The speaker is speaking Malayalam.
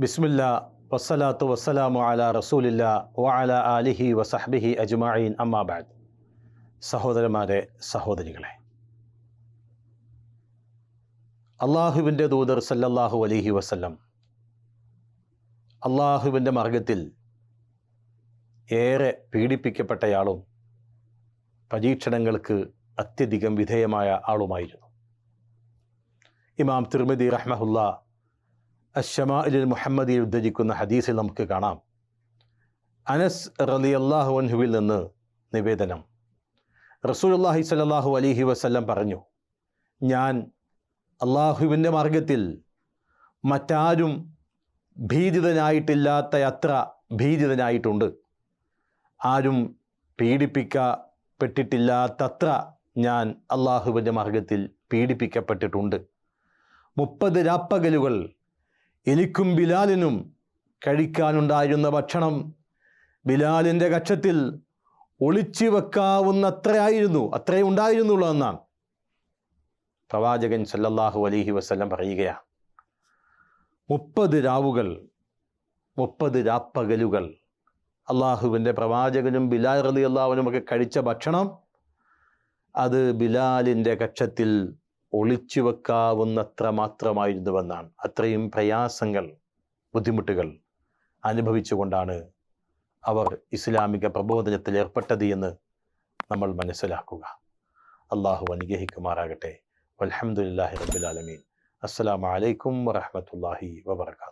ബിസ്മില്ല വസ്സലാത്തു വസ്സലാമു അല റസൂലില്ല വഅല അലിഹി വസഹ്ബിഹി അജ്മഈൻ അമ്മാബാദ് സഹോദരന്മാരെ സഹോദരികളെ അള്ളാഹുവിന്റെ ദൂതർ സല്ലല്ലാഹു അലിഹി വസല്ലം അള്ളാഹുവിന്റെ മാർഗത്തിൽ ഏറെ പീഡിപ്പിക്കപ്പെട്ടയാളും പരീക്ഷണങ്ങൾക്ക് അത്യധികം വിധേയമായ ആളുമായിരുന്നു. ഇമാം തിരുമതി റഹ്മഹുല്ല അഷമാഇൽ മുഹമ്മദിയിൽ ഉദ്ധരിക്കുന്ന ഹദീസിൽ നമുക്ക് കാണാം. അനസ് റലി അള്ളാഹു അൻഹുവിൽ നിന്ന് നിവേദനം. റസൂൽ അള്ളാഹി സലാഹു അലിഹി വസല്ലം പറഞ്ഞു ഞാൻ അള്ളാഹുവിന്റെ മാർഗത്തിൽ മറ്റാരും ഭീതിതനായിട്ടില്ലാത്ത അത്ര ഭീതിതനായിട്ടുണ്ട്. ആരും പീഡിപ്പിക്കപ്പെട്ടിട്ടില്ലാത്തത്ര ഞാൻ അള്ളാഹുവിന്റെ മാർഗത്തിൽ പീഡിപ്പിക്കപ്പെട്ടിട്ടുണ്ട്. മുപ്പത് രാപ്പകലുകൾ എനിക്കും ബിലാലിനും കഴിക്കാനുണ്ടായിരുന്ന ഭക്ഷണം ബിലാലിന്റെ കക്ഷത്തിൽ ഒളിച്ചു വെക്കാവുന്നത്രയായിരുന്നു അത്രയും ഉണ്ടായിരുന്നുള്ളൂ എന്നാണ്. പ്രവാചകൻ സല്ലല്ലാഹു അലൈഹി വസല്ലം പറയുകയാണ് മുപ്പത് രാവുകൾ മുപ്പത് രാപ്പകലുകൾ അള്ളാഹുവിന്റെ പ്രവാചകനും ബിലാൽ റലി അള്ളാഹുവിനുമൊക്കെ കഴിച്ച ഭക്ഷണം അത് ബിലാലിന്റെ കക്ഷത്തിൽ ഒളിച്ചു വെക്കാവുന്നത്ര മാത്രമായിരുന്നുവെന്നാണ്. അത്രയും പ്രയാസങ്ങൾ ബുദ്ധിമുട്ടുകൾ അനുഭവിച്ചുകൊണ്ടാണ് അവർ ഇസ്ലാമിക പ്രബോധനത്തിൽ ഏർപ്പെട്ടത് എന്ന് നമ്മൾ മനസ്സിലാക്കുക. അള്ളാഹു അനുഗ്രഹിക്കുമാറാകട്ടെ. അലഹമുല്ലാഹി റബുലാലമീൻ വലൈക്കും വറഹമത്തല്ലാഹി വബർക്കാത്തു